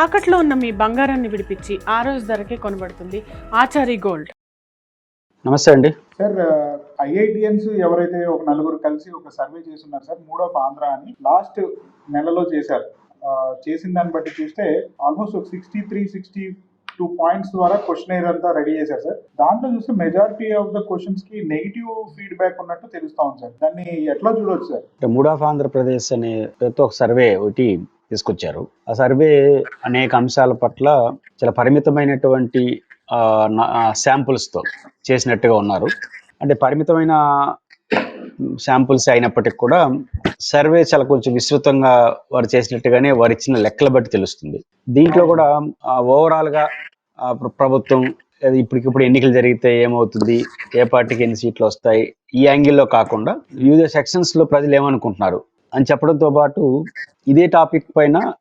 తాకట్లో ఉన్న మీ బంగారాన్ని విడిపించి ఆ రోజు ధరకే కొనబడుతుంది ఆచారి గోల్డ్. నమస్తే అండి. సార్ ఐఐటిఎన్స్ ఎవరైతే ఒక నలుగురు కలిసి ఒక సర్వే చేస్తున్నారు సార్ మూడ్ ఆంధ్ర అని లాస్ట్ నెలలో చేశారు. ఆ, చేసిన దాన్ని బట్టి చూస్తే ఆల్మోస్ట్ ఒక sixty three sixty two points ద్వారా క్వశ్చన్ అంతా రెడీ చేశారు సార్. దాంట్లో చూస్తే మెజారిటీ ఆఫ్ ద క్వశ్చన్స్కి నెగిటివ్ ఫీడ్బ్యాక్ ఉన్నట్టు తెలుస్తా ఉంది సార్. దాన్ని ఎట్లా చూడొచ్చు సార్? అంటే మూడ్ ఆఫ్ ఆంధ్రప్రదేశ్ అనే పేరుతో ఒక సర్వే ఒకటి తీసుకొచ్చారు. ఆ సర్వే అనేక అంశాల పట్ల చాలా పరిమితమైనటువంటి శాంపుల్స్తో చేసినట్టుగా ఉన్నారు. అంటే పరిమితమైన శాంపుల్స్ అయినప్పటికీ కూడా సర్వే చాలా కొంచెం విస్తృతంగా వారు చేసినట్టుగానే వారు ఇచ్చిన లెక్కల బట్టి తెలుస్తుంది. దీంట్లో కూడా ఓవరాల్గా ప్రభుత్వం ఇప్పటికిప్పుడు ఎన్నికలు జరిగితే ఏమవుతుంది ఏ పార్టీకి ఎన్ని సీట్లు వస్తాయి ఈ యాంగిల్లో కాకుండా వివిధ సెక్షన్స్లో ప్రజలు ఏమనుకుంటున్నారు అని చెప్పడంతో పాటు ఇదే టాపిక్ పైన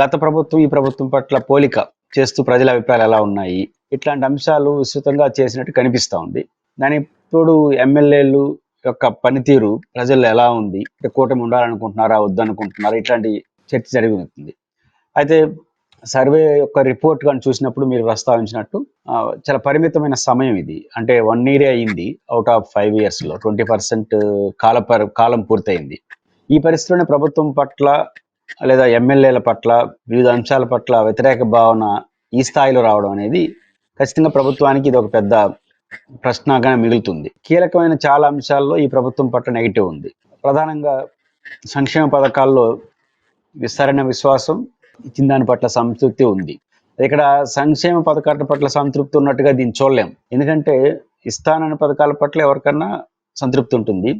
గత ప్రభుత్వం ఈ ప్రభుత్వం పట్ల పోలిక చేస్తూ ప్రజల అభిప్రాయాలు ఎలా ఉన్నాయి? ఇట్లాంటి అంశాలు విస్తృతంగా చేసినట్టు కనిపిస్తూ ఉంది. దాని ఇప్పుడు ఎమ్మెల్యేలు యొక్క పనితీరు ప్రజల్లో ఎలా ఉంది? కూటమి ఉండాలనుకుంటున్నారా? వద్దనుకుంటున్నారా? ఇట్లాంటి చర్చ జరుగుతుంది. అయితే సర్వే యొక్క రిపోర్ట్ కానీ చూసినప్పుడు మీరు ప్రస్తావించినట్టు చాలా పరిమితమైన సమయం ఇది. అంటే వన్ ఇయర్ అయింది. అవుట్ ఆఫ్ ఫైవ్ ఇయర్స్లో ట్వంటీ పర్సెంట్ కాల పరి- కాలం పూర్తయింది. ఈ పరిస్థితిలోనే ప్రభుత్వం పట్ల లేదా ఎమ్మెల్యేల పట్ల వివిధ అంశాల పట్ల వ్యతిరేక భావన ఈ స్థాయిలో రావడం అనేది ఖచ్చితంగా ప్రభుత్వానికి ఇది ఒక పెద్ద ప్రశ్నగా మిగులుతుంది. కీలకమైన చాలా అంశాల్లో ఈ ప్రభుత్వం పట్ల నెగిటివ్ ఉంది. ప్రధానంగా సంక్షేమ పథకాల్లో విస్తరణ విశ్వాసం ఇచ్చిన దాని పట్ల సంతృప్తి ఉంది. ఇక్కడ సంక్షేమ పథకాల పట్ల సంతృప్తి ఉన్నట్టుగా దీన్ని చూడలేం. ఎందుకంటే ఇస్తానన్న పథకాల పట్ల ఎవరికన్నా సంతృప్తి ఉంటుంది.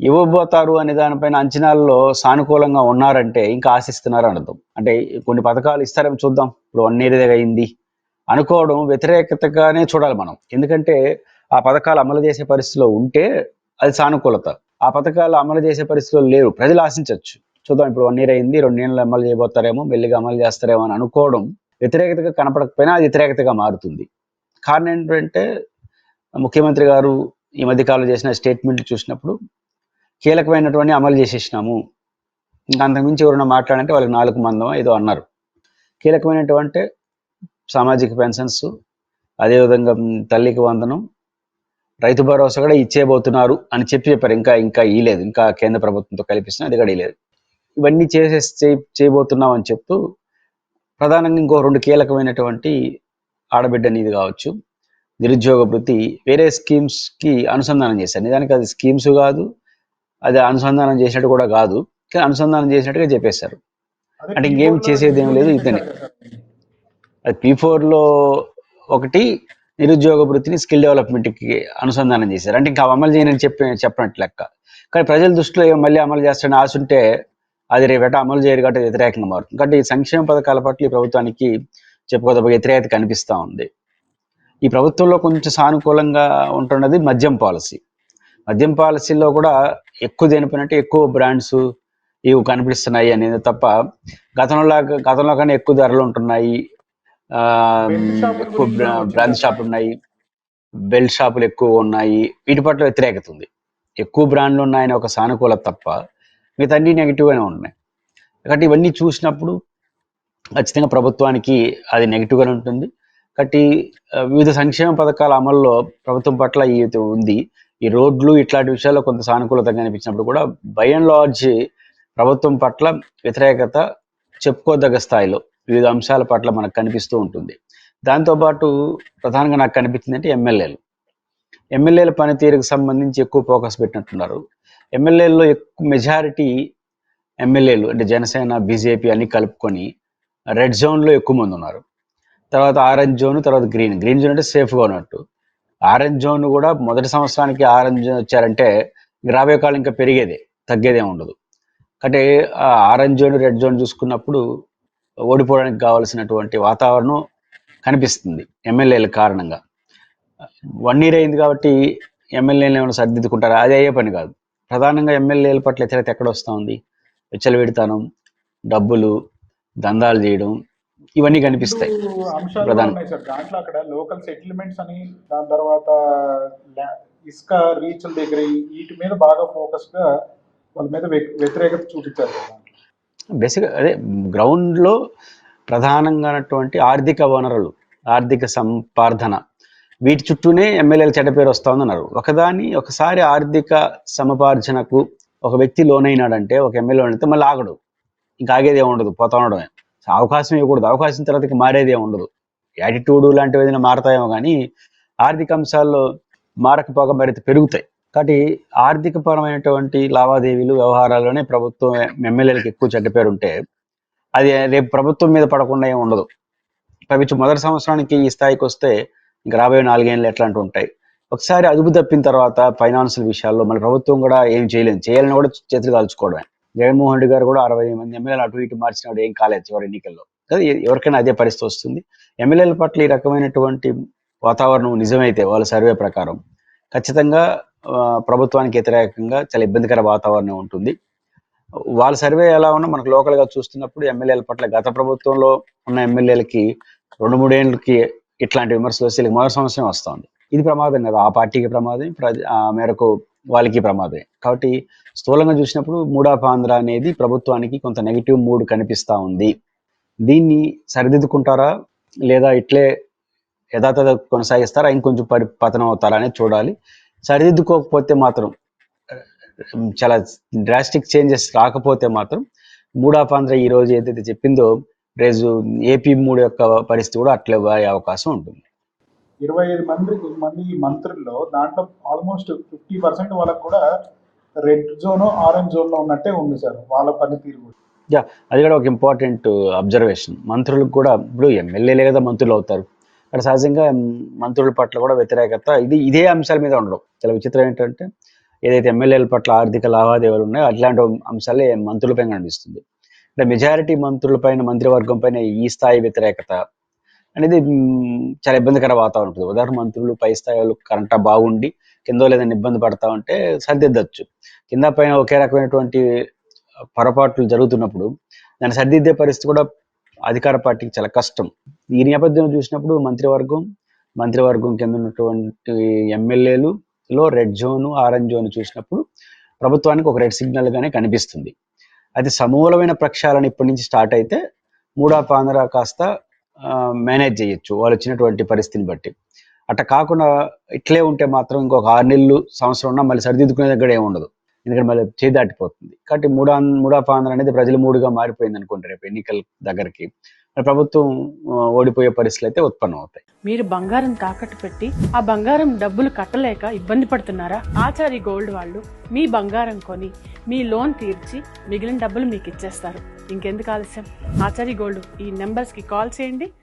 ఇవ్వబోతారు అనే దానిపైన అంచనాల్లో సానుకూలంగా ఉన్నారంటే ఇంకా ఆశిస్తున్నారు అనర్థం అంటే కొన్ని పథకాలు ఇస్తారేమో చూద్దాం. ఇప్పుడు వన్ ఇయర్ అయింది. అనుకోవడం వ్యతిరేకతగానే చూడాలి మనం. ఎందుకంటే ఆ పథకాలు అమలు చేసే పరిస్థితిలో ఉంటే అది సానుకూలత. ఆ పథకాలు అమలు చేసే పరిస్థితిలో లేవు ప్రజలు ఆశించవచ్చు. చూద్దాం ఇప్పుడు వన్ ఇయర్ అయింది. రెండు నెలలు అమలు చేయబోతారేమో మెల్లిగా అమలు చేస్తారేమో అని అనుకోవడం వ్యతిరేకతగా కనపడకపోయినా అది వ్యతిరేకతగా మారుతుంది. కారణం ఏంటంటే ముఖ్యమంత్రి గారు ఈ మధ్యకాలంలో చేసిన స్టేట్మెంట్లు చూసినప్పుడు కీలకమైనటువంటి అమలు చేసేసినాము. ఇంకా అంతకుమించి ఎవరైనా మాట్లాడంటే వాళ్ళకి నాలుగు మందం ఏదో అన్నారు. కీలకమైనటువంటి సామాజిక పెన్షన్స్ అదేవిధంగా తల్లికి వందనం రైతు భరోసా కూడా ఇచ్చేయబోతున్నారు అని చెప్పి చెప్పారు. ఇంకా ఇంకా ఇయలేదు ఇంకా కేంద్ర ప్రభుత్వంతో కల్పిస్తున్నా అది కూడా ఇయలేదు ఇవన్నీ చేసే చేయబోతున్నాం అని చెప్తూ ప్రధానంగా ఇంకో రెండు కీలకమైనటువంటి ఆడబిడ్డ నీది కావచ్చు నిరుద్యోగ వృత్తి వేరే స్కీమ్స్కి అనుసంధానం చేశారు. నిజానికి అది స్కీమ్స్ కాదు అది అనుసంధానం చేసినట్టు కూడా కాదు. కానీ అనుసంధానం చేసినట్టుగా చెప్పేశారు. అంటే ఇంకేం P4 లో చేసేది ఏం లేదు, ఇతనే. అది పీ లో ఒకటి నిరుద్యోగ వృత్తిని స్కిల్ డెవలప్మెంట్కి అనుసంధానం చేశారు. అంటే ఇంకా అమలు చేయనని చెప్పి చెప్పినట్టు లెక్క. కానీ ప్రజల దృష్టిలో మళ్ళీ అమలు చేస్తాడని ఆశ ఉంటే అది రేపట అమలు చేయరు కాబట్టి వ్యతిరేకంగా మారుతుంది. కాబట్టి ఈ సంక్షేమ పథకాల పట్ల ఈ ప్రభుత్వానికి చెప్పుకోదగ్గ వ్యతిరేకత కనిపిస్తా ఉంది. ఈ ప్రభుత్వంలో కొంచెం సానుకూలంగా ఉంటున్నది మద్యం పాలసీ. మద్యం పాలసీలో కూడా ఎక్కువ దేనిపోయినట్టు ఎక్కువ బ్రాండ్స్ ఇవి కనిపిస్తున్నాయి అనేది తప్ప గతంలో గతంలో కన్నా ఎక్కువ ధరలు ఉంటున్నాయి. ఎక్కువ బ్రాండ్. షాపులు ఉన్నాయి. బెల్ట్ షాపులు ఎక్కువ ఉన్నాయి. వీటి పట్ల వ్యతిరేకత ఉంది. ఎక్కువ బ్రాండ్లు ఉన్నాయని ఒక సానుకూలత తప్ప మిగతా అన్ని నెగిటివ్ గానే ఉన్నాయి. కాబట్టి ఇవన్నీ చూసినప్పుడు ఖచ్చితంగా ప్రభుత్వానికి అది నెగిటివ్ గానే ఉంటుంది. కాబట్టి వివిధ సంక్షేమ పథకాల అమల్లో ప్రభుత్వం పట్ల ఈ ఉంది. ఈ రోడ్లు ఇట్లాంటి విషయాల్లో కొంత సానుకూలత కనిపించినప్పుడు కూడా బై అండ్ లార్జ్ ప్రభుత్వం పట్ల వ్యతిరేకత చెప్పుకోదగ్గ స్థాయిలో వివిధ అంశాల పట్ల మనకు కనిపిస్తూ ఉంటుంది. దాంతోపాటు ప్రధానంగా నాకు కనిపించింది అంటే ఎమ్మెల్యేలు. ఎమ్మెల్యేల పనితీరుకు సంబంధించి ఎక్కువ ఫోకస్ పెట్టినట్టున్నారు. ఎమ్మెల్యేల్లో ఎక్కువ మెజారిటీ ఎమ్మెల్యేలు అంటే జనసేన బీజేపీ అన్ని కలుపుకొని రెడ్ జోన్లో ఎక్కువ మంది ఉన్నారు. తర్వాత ఆరెంజ్ జోన్ తర్వాత గ్రీన్. గ్రీన్ జోన్ అంటే సేఫ్గా ఉన్నట్టు. ఆరెంజ్ జోన్ కూడా మొదటి సంవత్సరానికి ఆరెంజ్ జోన్ వచ్చారంటే రాబోయే కాలం ఇంకా పెరిగేదే తగ్గేదే ఉండదు. అంటే ఆ ఆరెంజ్ జోన్ రెడ్ జోన్ చూసుకున్నప్పుడు ఓడిపోవడానికి కావాల్సినటువంటి వాతావరణం కనిపిస్తుంది ఎమ్మెల్యేల కారణంగా. వన్ ఇయర్ అయింది కాబట్టి ఎమ్మెల్యేలు ఏమైనా సర్దిద్దుకుంటారా? అది అయ్యే పని కాదు. ప్రధానంగా ఎమ్మెల్యేల పట్ల వ్యతిరేకత ఎక్కడ వస్తూ ఉంది? విచ్చలవిడితనం డబ్బులు దందాలు చేయడం ఇవన్నీ కనిపిస్తాయి. ప్రధాన- దాంట్లో అక్కడ లోకల్ సెటిల్మెంట్స్ అని దాని తర్వాత ఇసుక రీచ్ల దగ్గర వీటి మీద బాగా ఫోకస్గా వాళ్ళ మీద వ్య- వ్యతిరేకత చూపించారు బేసిక్ అదే గ్రౌండ్లో ప్రధానంగానటువంటి ఆర్థిక వనరులు ఆర్థిక సంపార్ధన. వీటి చుట్టూనే ఎమ్మెల్యేల చెడ్డ పేరు వస్తా ఉందన్నారు ఒకదాని ఒకసారి ఆర్థిక సముపార్జనకు ఒక వ్యక్తి లోనైనాడంటే ఒక ఎమ్మెల్యే అయితే మళ్ళీ ఆగడు. ఇంకా ఆగేది ఏమి ఉండదు పోతా ఉండడమే. అవకాశం ఇవ్వకూడదు. అవకాశం తర్వాత మారేదే ఉండదు. యాటిట్యూడ్ లాంటివి ఏదైనా మారతాయేమో కానీ ఆర్థిక అంశాల్లో మారకపోగా మరింత పెరుగుతాయి. కాబట్టి ఆర్థిక పరమైనటువంటి లావాదేవీలు వ్యవహారాల్లోనే ప్రభుత్వం ఎమ్మెల్యేలకు ఎక్కువ చెడ్డ పేరు ఉంటే అది రేపు ప్రభుత్వం మీద పడకుండా ఏమి ఉండదు. పైపించి మొదటి సంవత్సరానికి ఈ స్థాయికి వస్తే ఇంకా రాబోయే నాలుగేళ్ళు ఎట్లాంటి ఉంటాయి? ఒకసారి అదుపు తప్పిన తర్వాత ఫైనాన్షియల్ విషయాల్లో మన ప్రభుత్వం కూడా ఏం చేయలేదు. చేయాలని కూడా చేతులు కాల్చుకోవడమే. జగన్మోహన్ రెడ్డి గారు కూడా అరవై మంది ఎమ్మెల్యేలు అటు ఇటు మార్చినప్పుడు ఏం కాలేదు చివరి ఎన్నికల్లో. కదా ఎవరికైనా అదే పరిస్థితి వస్తుంది. ఎమ్మెల్యేల పట్ల ఈ రకమైనటువంటి వాతావరణం నిజమైతే వాళ్ళ సర్వే ప్రకారం ఖచ్చితంగా ప్రభుత్వానికి వ్యతిరేకంగా చాలా ఇబ్బందికర వాతావరణం ఉంటుంది. వాళ్ళ సర్వే ఎలా ఉన్నా మనకు లోకల్గా చూస్తున్నప్పుడు ఎమ్మెల్యేల పట్ల గత ప్రభుత్వంలో ఉన్న ఎమ్మెల్యేలకి రెండు మూడేళ్ళకి ఇట్లాంటి విమర్శలు వస్తే మరో మొదటి సంవత్సరం వస్తుంది. ఇది ప్రమాదం కదా ఆ పార్టీకి ప్రమాదం. ప్రజ- ఆ మేరకు వాళ్ళకి ప్రమాదమే. కాబట్టి స్థూలంగా చూసినప్పుడు మూడాపాంధ్ర ఆంధ్ర అనేది ప్రభుత్వానికి కొంత నెగిటివ్ మూడ్ కనిపిస్తూ ఉంది. దీన్ని సరిదిద్దుకుంటారా? లేదా ఇట్లే యథాతథ కొనసాగిస్తారా? ఇంకొంచెం పరి పతనం అవుతారా అనేది చూడాలి. సరిదిద్దుకోకపోతే మాత్రం చాలా డ్రాస్టిక్ చేంజెస్ రాకపోతే మాత్రం మూడాపాంధ్ర ఆంధ్ర ఈ రోజు ఏదైతే చెప్పిందో రేజు ఏపీ మూడు యొక్క పరిస్థితి కూడా అట్లే అయ్యే అవకాశం ఉంటుంది. ఇరవై ఐదు మంది మంది మంత్రుల్లో దాంట్లో ఆల్మోస్ట్ ఫిఫ్టీ పర్సెంట్ వాళ్ళకు కూడా రెడ్ జోన్ ఆరెంజ్ జోన్లో ఉన్నట్టే ఉంది సార్ వాళ్ళ పనితీరు కూడా. అది కూడా ఒక ఇంపార్టెంట్ అబ్జర్వేషన్ మంత్రులకు కూడా ఇప్పుడు ఎమ్మెల్యేలే కదా మంత్రులు అవుతారు. అక్కడ సహజంగా మంత్రుల పట్ల కూడా వ్యతిరేకత ఇది ఇదే అంశాల మీద ఉండడం. చాలా విచిత్రం ఏంటంటే ఏదైతే ఎమ్మెల్యేల పట్ల ఆర్థిక లావాదేవీలు ఉన్నాయో అట్లాంటి అంశాలే మంత్రులపై కనిపిస్తుంది. అంటే మెజారిటీ మంత్రులపైన మంత్రివర్గం పైన ఈ స్థాయి వ్యతిరేకత అనేది చాలా ఇబ్బందికర వాతావరణం ఉంటుంది. ఉదాహరణ మంత్రులు పై స్థాయిలో కరెంట్ బాగుండి కింద లేదని ఇబ్బంది పడతా ఉంటే సరిదిద్దచ్చు. కింద పైన ఒకే రకమైనటువంటి పొరపాట్లు జరుగుతున్నప్పుడు దాన్ని సరిదిద్దే పరిస్థితి కూడా అధికార పార్టీకి చాలా కష్టం. ఈ నేపథ్యంలో చూసినప్పుడు మంత్రివర్గం మంత్రివర్గం కింద ఉన్నటువంటి ఎమ్మెల్యేలు లో రెడ్ జోన్ ఆరెంజ్ జోన్ చూసినప్పుడు ప్రభుత్వానికి ఒక రెడ్ సిగ్నల్ గానే కనిపిస్తుంది. అది సమూలమైన ప్రక్షాళన ఇప్పటి నుంచి స్టార్ట్ అయితే మూడా పాందర కాస్త మేనేజ్ చేయొచ్చు వాళ్ళు వచ్చినటువంటి పరిస్థితిని బట్టి. అట్లా కాకుండా ఇట్లే ఉంటే మాత్రం ఇంకొక ఆరు నెలలు సంవత్సరం ఉన్నా మళ్ళీ సరిదిద్దుకునే దగ్గర ఏమి ఉండదు. ఎందుకంటే మళ్ళీ చేదాటిపోతుంది కాబట్టి మూడా మూడా ఆంధ్ర అనేది ప్రజలు మూడుగా మారిపోయింది అనుకుంటారు రేపు ఎన్నికల దగ్గరికి. ప్రభుత్వం ఓడిపోయే పరిస్థితులు అయితే ఉత్పన్నం అవుతాయి మీరు బంగారం తాకట్టు పెట్టి ఆ బంగారం డబ్బులు కట్టలేక ఇబ్బంది పడుతున్నారా? ఆచారి గోల్డ్ వాళ్ళు మీ బంగారం కొని మీ లోన్ తీర్చి మిగిలిన డబ్బులు మీకు ఇచ్చేస్తారు. ఇంకెందుకు ఆలస్యం? ఆచారి గోల్డ్ ఈ నెంబర్స్కి కాల్ చేయండి.